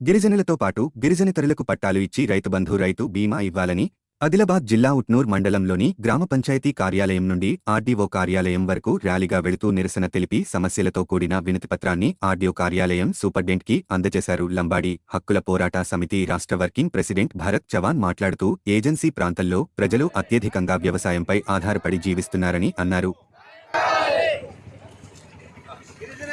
గిరిజనులతో పాటు గిరిజనేతరులకు పట్టాలు ఇచ్చి రైతుబంధు రైతు బీమా ఇవ్వాలని ఆదిలాబాద్ జిల్లా ఉట్నూర్ మండలంలోని గ్రామ పంచాయతీ కార్యాలయం నుండి ఆర్డీఓ కార్యాలయం వరకు ర్యాలీగా వెళుతూ నిరసన తెలిపి సమస్యలతో కూడిన వినతిపత్రాన్ని ఆర్డీఓ కార్యాలయం సూపర్డెంట్కి అందజేశారు. లంబాడి హక్కుల పోరాట సమితి రాష్ట్ర వర్కింగ్ ప్రెసిడెంట్ భరత్ చవాన్ మాట్లాడుతూ ఏజెన్సీ ప్రాంతంలో ప్రజలు అత్యధికంగా వ్యవసాయంపై ఆధారపడి జీవిస్తున్నారని అన్నారు. గిరిజన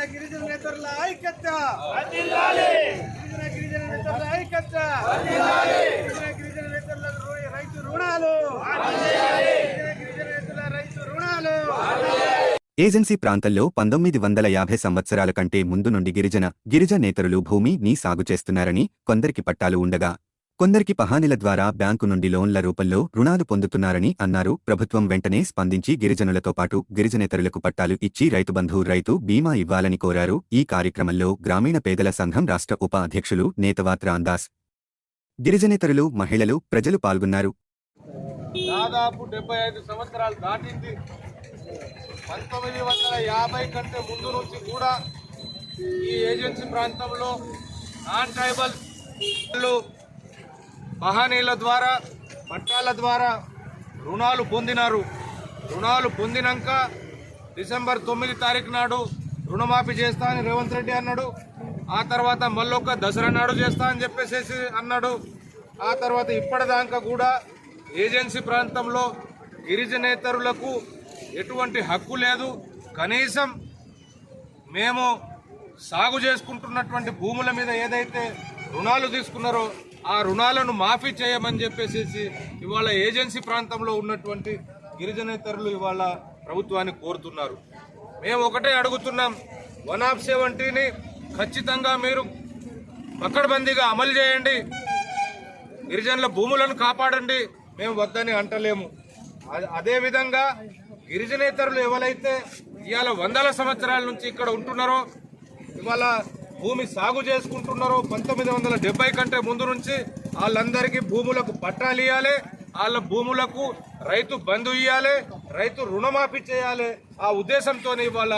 ఏజెన్సీ ప్రాంతంలో పంతొమ్మిది వందల యాభై సంవత్సరాల కంటే ముందు నుండి గిరిజన గిరిజ నేతరులు భూమిని సాగు చేస్తున్నారని కొందరికి పట్టాలు ఉండగా కొందరికి పహానిల ద్వారా బ్యాంకు నుండి లోన్ల రూపంలో రుణాలు పొందుతున్నారని అన్నారు. ప్రభుత్వం వెంటనే స్పందించి గిరిజనులతో పాటు గిరిజనేతరులకు పట్టాలు ఇచ్చి రైతుబంధు రైతు బీమా ఇవ్వాలని కోరారు. ఈ కార్యక్రమంలో గ్రామీణ పేదల సంఘం రాష్ట్ర ఉప అధ్యక్షులు నేతవాత్ రాందాస్ గిరిజనేతరులు మహిళలు ప్రజలు పాల్గొన్నారు. దాదాపు డెబ్బై ఐదు సంవత్సరాలు దాటింది. పంతొమ్మిది వందల యాభై కంటే ముందు నుంచి కూడా ఈ ఏజెన్సీ ప్రాంతంలో నాన్ ట్రైబల్ మహనీయుల ద్వారా పట్టాల ద్వారా రుణాలు పొందినారు. రుణాలు పొందినాక డిసెంబర్ తొమ్మిది తారీఖు నాడు రుణమాఫీ చేస్తా అని రేవంత్ రెడ్డి అన్నాడు. ఆ తర్వాత మళ్ళొక్క దసరా నాడు చేస్తా అని చెప్పేసి అన్నాడు. ఆ తర్వాత ఇప్పటిదాకా కూడా ఏజెన్సీ ప్రాంతంలో గిరిజనేతరులకు ఎటువంటి హక్కు లేదు. కనీసం మేము సాగు చేసుకుంటున్నటువంటి భూముల మీద ఏదైతే రుణాలు తీసుకున్నారో ఆ రుణాలను మాఫీ చేయమని చెప్పేసి ఇవాళ ఏజెన్సీ ప్రాంతంలో ఉన్నటువంటి గిరిజనేతరులు ఇవాళ ప్రభుత్వాన్ని కోరుతున్నారు. మేము ఒకటే అడుగుతున్నాం వన్ ఆఫ్ సెవెంటీని ఖచ్చితంగా మీరు పక్కడబందీగా అమలు చేయండి. గిరిజనుల భూములను కాపాడండి. మేము వద్దని అంటలేము. అదేవిధంగా గిరిజనేతరులు ఎవరైతే ఇవాళ వందల సంవత్సరాల నుంచి ఇక్కడ ఉంటున్నారో ఇవాళ భూమి సాగు చేసుకుంటున్నారో పంతొమ్మిది వందల డెబ్బై కంటే ముందు నుంచి వాళ్ళందరికీ భూములకు పట్టాలు ఇవ్వాలి వాళ్ళ భూములకు రైతు బంధు ఇవ్వాలి రైతు రుణమాఫీ చేయాలి. ఆ ఉద్దేశంతో ఇవాళ